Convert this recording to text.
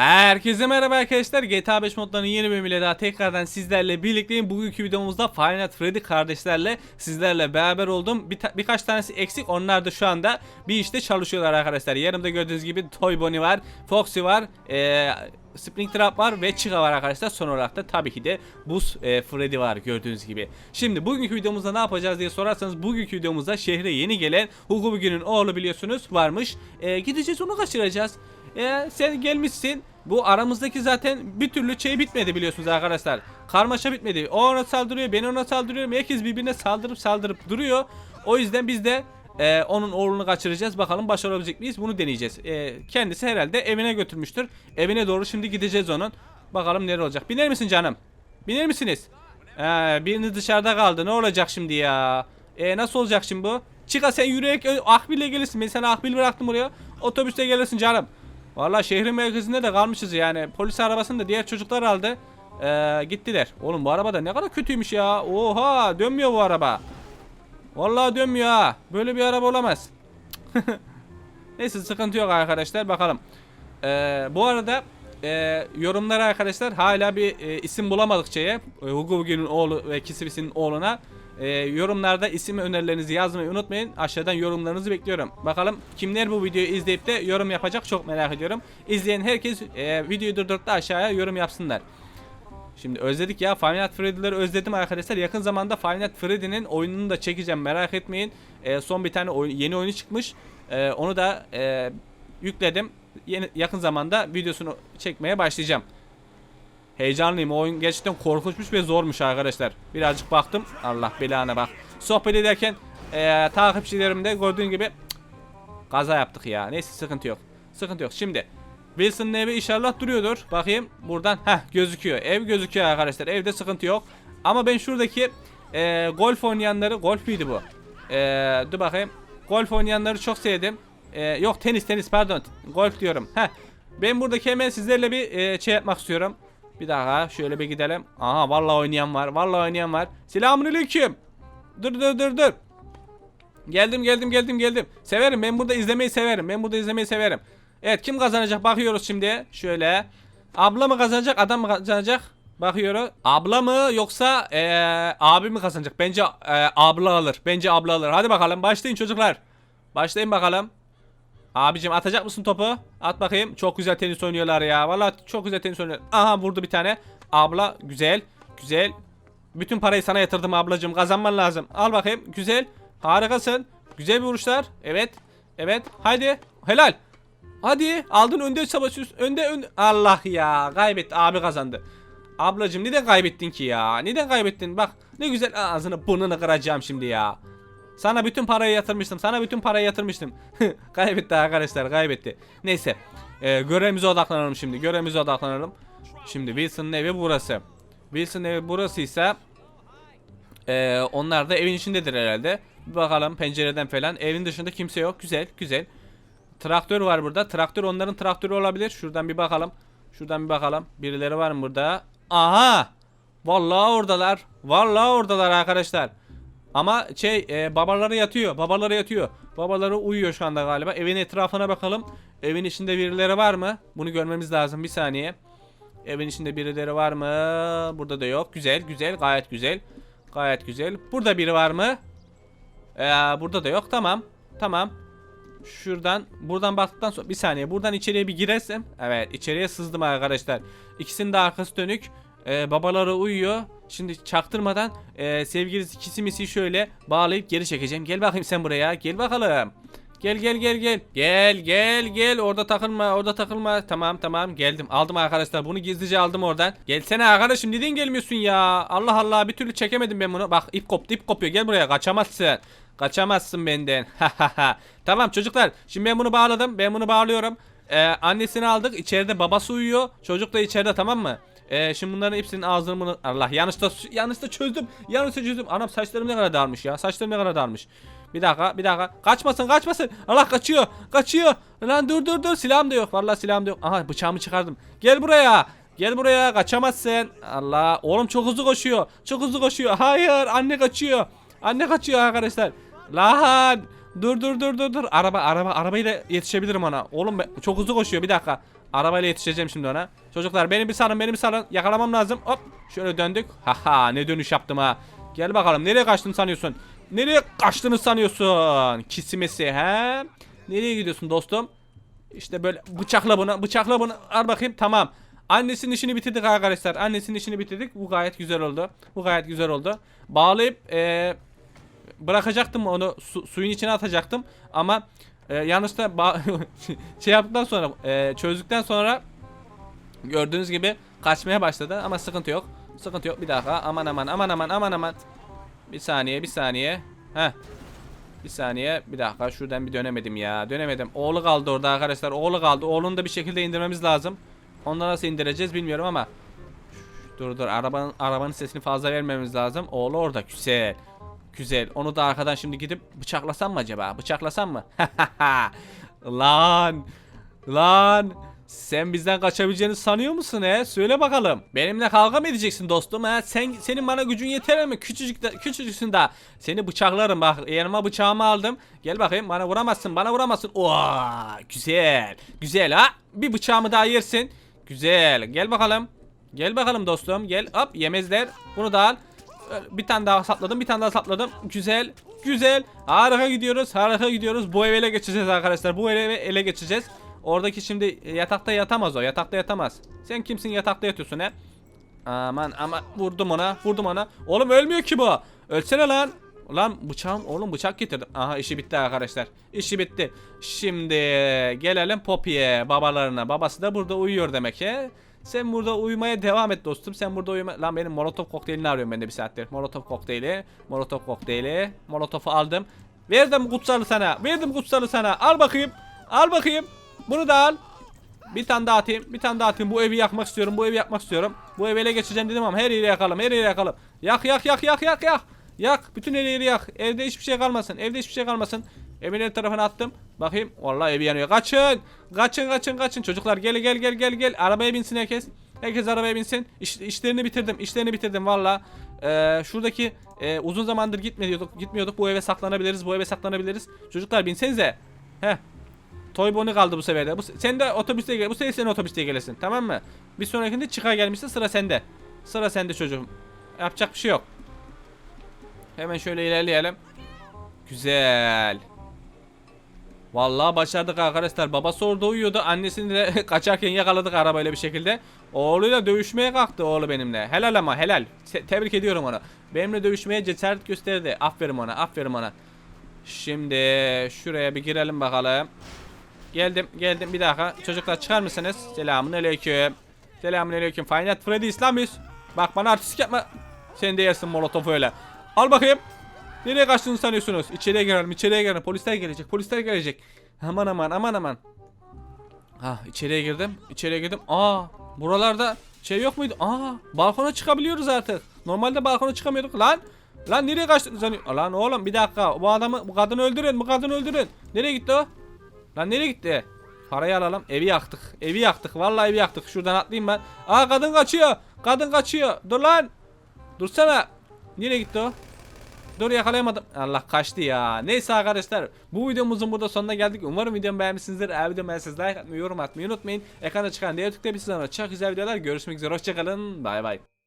Herkese merhaba arkadaşlar. GTA 5 modlarının yeni bölümüyle daha tekrardan sizlerle birlikteyim. Bugünkü videomuzda Nights Freddy kardeşlerle sizlerle beraber oldum. Bir ta- birkaç tanesi eksik. Onlar da şu anda bir işte çalışıyorlar arkadaşlar. Yanımda gördüğünüz gibi Toy Bonnie var, Foxy var, ee, Springtrap var ve Chica var arkadaşlar. Son olarak da tabii ki de Buz e, Freddy var gördüğünüz gibi. Şimdi bugünkü videomuzda ne yapacağız diye sorarsanız bugünkü videomuzda şehre yeni gelen Hugo Bugün'ün oğlu biliyorsunuz varmış. E, gideceğiz onu kaçıracağız. E, sen gelmişsin. Bu aramızdaki zaten bir türlü şey bitmedi biliyorsunuz arkadaşlar. Karmaşa bitmedi. O ona saldırıyor, ben ona saldırıyorum. Herkes birbirine saldırıp saldırıp duruyor. O yüzden biz de e, onun oğlunu kaçıracağız. Bakalım başarabilecek miyiz? Bunu deneyeceğiz. E, kendisi herhalde evine götürmüştür. Evine doğru şimdi gideceğiz onun. Bakalım nereye olacak. Biner misin canım? Biner misiniz? Ee, birini dışarıda kaldı. Ne olacak şimdi ya? E, nasıl olacak şimdi bu? Çıka sen yürüyerek Akbil'e gelirsin. Ben sana Akbil bıraktım buraya. Otobüste gelirsin canım. Vallahi şehrin merkezinde de kalmışız yani. Polis arabasını da diğer çocuklar aldı. Ee, gittiler. Oğlum bu araba da ne kadar kötüymüş ya. Oha dönmüyor bu araba. Vallahi dönmüyor ha. Böyle bir araba olamaz. Neyse sıkıntı yok arkadaşlar. Bakalım. Ee, bu arada e, yorumlara arkadaşlar hala bir e, isim bulamadık şeye. E, Hugo Bugi'nin oğlu ve Kisibis'in oğluna. E, yorumlarda isim önerilerinizi yazmayı unutmayın. Aşağıdan yorumlarınızı bekliyorum. Bakalım kimler bu videoyu izleyip de yorum yapacak çok merak ediyorum. İzleyen herkes e, videoyu durdurup da aşağıya yorum yapsınlar. Şimdi özledik ya Five Nights Freddy'leri özledim arkadaşlar. Yakın zamanda Five Nights Freddy'nin oyununu da çekeceğim merak etmeyin. E, son bir tane oyun, yeni oyunu çıkmış. E, onu da e, yükledim. Yeni, yakın zamanda videosunu çekmeye başlayacağım. Heyecanlıyım. Oyun gerçekten korkunçmuş ve zormuş arkadaşlar. Birazcık baktım. Allah belanı bak. Sohbet ederken e, takipçilerimde gördüğün gibi cık, kaza yaptık ya. Neyse sıkıntı yok. Sıkıntı yok. Şimdi Wilson'ın evi inşallah duruyordur. Bakayım buradan. Heh gözüküyor. Ev gözüküyor arkadaşlar. Evde sıkıntı yok. Ama ben şuradaki e, golf oynayanları golf miydi bu? E, dur bakayım. Golf oynayanları çok sevdim. E, yok tenis tenis pardon. Golf diyorum. Heh. Ben buradaki hemen sizlerle bir e, şey yapmak istiyorum. Bir dakika şöyle bir gidelim. Aha vallahi oynayan var. Vallahi oynayan var. Selamünaleyküm. Dur dur dur dur. Geldim geldim geldim geldim. Severim ben burada izlemeyi severim. Ben burada izlemeyi severim. Evet kim kazanacak bakıyoruz şimdi. Şöyle. Abla mı kazanacak adam mı kazanacak? Bakıyoruz. Abla mı yoksa eee, abi mi kazanacak? Bence eee, abla alır. Bence abla alır. Hadi bakalım başlayın çocuklar. Başlayın bakalım. Abicim atacak mısın topu? At bakayım. Çok güzel tenis oynuyorlar ya. Vallahi çok güzel tenis oynuyorlar. Aha vurdu bir tane. Abla güzel. Güzel. Bütün parayı sana yatırdım ablacığım. Kazanman lazım. Al bakayım. Güzel. Harikasın. Güzel bir vuruşlar. Evet. Evet. Haydi. Helal. Hadi. Aldın önde savaşıyorsun. Önde önde. Allah ya. Kaybetti. Abi kazandı. Ablacığım neden kaybettin ki ya? Neden kaybettin? Bak ne güzel ağzını burnunu kıracağım şimdi ya. Sana bütün parayı yatırmıştım. Sana bütün parayı yatırmıştım. kaybetti arkadaşlar kaybetti. Neyse. Ee, görevimize odaklanalım şimdi. Görevimize odaklanalım. Şimdi Wilson'ın evi burası. Wilson'ın evi burasıysa ee, onlar da evin içindedir herhalde. Bir bakalım pencereden falan. Evin dışında kimse yok. Güzel güzel. Traktör var burada. Traktör onların traktörü olabilir. Şuradan bir bakalım. Şuradan bir bakalım. Birileri var mı burada? Aha! Vallahi oradalar. Vallahi oradalar arkadaşlar. Ama şey e, babaları yatıyor. Babaları yatıyor. Babaları uyuyor şu anda galiba. Evin etrafına bakalım. Evin içinde birileri var mı? Bunu görmemiz lazım. Bir saniye. Evin içinde birileri var mı? Burada da yok. Güzel güzel. Gayet güzel. Gayet güzel. Burada biri var mı? Ee, burada da yok. Tamam. Tamam. Şuradan buradan baktıktan sonra bir saniye buradan içeriye bir girersem evet içeriye sızdım arkadaşlar İkisinin de arkası dönük Ee, babaları uyuyor şimdi çaktırmadan e, sevgilisi kisimisi şöyle bağlayıp geri çekeceğim gel bakayım sen buraya gel bakalım Gel gel gel gel. Gel gel gel. Orada takılma orada takılma. Tamam tamam geldim. Aldım arkadaşlar. Bunu gizlice aldım oradan. Gelsene arkadaşım neden gelmiyorsun ya? Allah Allah bir türlü çekemedim ben bunu. Bak ip koptu ip kopuyor. Gel buraya kaçamazsın. Kaçamazsın benden. tamam çocuklar. Şimdi ben bunu bağladım. Ben bunu bağlıyorum. Ee, annesini aldık. İçeride babası uyuyor. Çocuk da içeride tamam mı? Ee, şimdi bunların hepsinin ağzını bunu... Allah yanlışta yanlışta çözdüm. Yanlışta çözdüm. Anam saçlarım ne kadar dağılmış ya. Saçlarım ne kadar dağılmış. Bir dakika bir dakika. Kaçmasın kaçmasın. Allah kaçıyor. Kaçıyor. Lan dur dur dur. Silahım da yok. Vallahi silahım da yok. Aha bıçağımı çıkardım. Gel buraya. Gel buraya kaçamazsın. Allah oğlum çok hızlı koşuyor. Çok hızlı koşuyor. Hayır anne kaçıyor. Anne kaçıyor arkadaşlar. Lan dur dur dur dur dur. Araba araba arabayla yetişebilirim ona. Oğlum ben, çok hızlı koşuyor bir dakika. Arabayla yetişeceğim şimdi ona. Çocuklar beni bir sarın beni bir sarın. Yakalamam lazım. Hop şöyle döndük. Haha ne dönüş yaptım ha. Gel bakalım nereye kaçtın sanıyorsun? Nereye kaçtığını sanıyorsun? Kisimesi he? Nereye gidiyorsun dostum? İşte böyle bıçakla bunu bıçakla bunu al bakayım tamam. Annesinin işini bitirdik arkadaşlar. Annesinin işini bitirdik. Bu gayet güzel oldu. Bu gayet güzel oldu. Bağlayıp eee bırakacaktım onu su- suyun içine atacaktım ama e, yanlışta ba- şey yaptıktan sonra e, çözdükten sonra gördüğünüz gibi kaçmaya başladı ama sıkıntı yok. Sıkıntı yok. Bir dakika. Aman aman aman aman aman aman. Bir saniye, bir saniye. Heh. Bir saniye. Bir dakika. Şuradan bir dönemedim ya. Dönemedim. Oğlu kaldı orada arkadaşlar. Oğlu kaldı. Oğlunu da bir şekilde indirmemiz lazım. Onu nasıl indireceğiz bilmiyorum ama. Dur dur. Arabanın arabanın sesini fazla vermemiz lazım. Oğlu orada. Güzel. Güzel. Onu da arkadan şimdi gidip bıçaklasam mı acaba? Bıçaklasam mı? Lan. Lan. Sen bizden kaçabileceğini sanıyor musun he? Söyle bakalım. Benimle kavga mı edeceksin dostum he? Sen senin bana gücün yeter mi? Küçücük de, küçücüksün daha. Seni bıçaklarım bak. Yanıma bıçağımı aldım. Gel bakayım bana vuramazsın. Bana vuramazsın. Oo, güzel. Güzel ha. Bir bıçağımı daha yersin. Güzel. Gel bakalım. Gel bakalım dostum. Gel. Hop yemezler. Bunu da al. Bir tane daha sapladım. Bir tane daha sapladım. Güzel. Güzel. Harika gidiyoruz. Harika gidiyoruz. Bu eve ele geçeceğiz arkadaşlar. Bu eve ele geçeceğiz. Oradaki şimdi yatakta yatamaz o. Yatakta yatamaz. Sen kimsin yatakta yatıyorsun he? Aman ama vurdum ona. Vurdum ona. Oğlum ölmüyor ki bu. Ölsene lan. Lan bıçağım oğlum bıçak getirdim. Aha işi bitti arkadaşlar. İşi bitti. Şimdi gelelim Poppy'ye babalarına. Babası da burada uyuyor demek ki. Sen burada uyumaya devam et dostum. Sen burada uyuma... Lan benim molotof kokteylini arıyorum ben de bir saattir. Molotof kokteyli. Molotof kokteyli. Molotofu aldım. Verdim kutsalı sana. Verdim kutsalı sana. Al bakayım. Al bakayım. Bunu da al. Bir tane daha atayım. Bir tane daha atayım. Bu evi yakmak istiyorum. Bu evi yakmak istiyorum. Bu evi ele geçeceğim dedim ama her yeri yakalım. Her yeri yakalım. Yak yak yak yak yak yak. Yak. Bütün her yeri yak. Evde hiçbir şey kalmasın. Evde hiçbir şey kalmasın. Evin tarafına attım. Bakayım. Vallahi evi yanıyor. Kaçın. Kaçın kaçın kaçın. Çocuklar gel gel gel gel gel. Arabaya binsin herkes. Herkes arabaya binsin. İş, işlerini bitirdim. İşlerini bitirdim valla. Ee, şuradaki e, uzun zamandır gitmiyorduk. Gitmiyorduk. Bu eve saklanabiliriz. Bu eve saklanabiliriz. Çocuklar binsenize. Heh. Toy Bonnie kaldı bu sefer de. Bu, sen de otobüste gel. Bu sefer sen otobüste gelesin. Tamam mı? Bir sonrakinde çıkar gelmişse sıra sende. Sıra sende çocuğum. Yapacak bir şey yok. Hemen şöyle ilerleyelim. Güzel. Vallahi başardık arkadaşlar. Babası orada uyuyordu. Annesini de kaçarken yakaladık arabayla bir şekilde. Oğluyla dövüşmeye kalktı oğlu benimle. Helal ama helal. Se- tebrik ediyorum onu. Benimle dövüşmeye cesaret gösterdi. Aferin ona. Aferin ona. Şimdi şuraya bir girelim bakalım. Geldim geldim bir dakika. Çocuklar çıkar mısınız? Selamun aleyküm. Selamun aleyküm. Final Freddy İslamiz. Bak bana artistik yapma. Sen de yersin molotof öyle. Al bakayım. Nereye kaçtığını sanıyorsunuz? İçeriye girelim içeriye girelim. Polisler gelecek polisler gelecek. Aman aman aman aman. Ha içeriye girdim. İçeriye girdim. Aa buralarda şey yok muydu? Aa balkona çıkabiliyoruz artık. Normalde balkona çıkamıyorduk lan. Lan nereye kaçtın sanıyor? Lan oğlum bir dakika. Bu adamı bu kadını öldürün. Bu kadını öldürün. Nereye gitti o? Lan nereye gitti? Parayı alalım. Evi yaktık. Evi yaktık. Vallahi evi yaktık. Şuradan atlayayım ben. Aa kadın kaçıyor. Kadın kaçıyor. Dur lan. Dursana. Nereye gitti o? Dur yakalayamadım. Allah kaçtı ya. Neyse arkadaşlar. Bu videomuzun burada sonuna geldik. Umarım videomu beğenmişsinizdir. Eğer videomu beğendiyseniz like atmayı, yorum atmayı unutmayın. Ekranda çıkan diğer tıklayabilirsiniz. Çok güzel videolar. Görüşmek üzere. Hoşçakalın. Bay bay.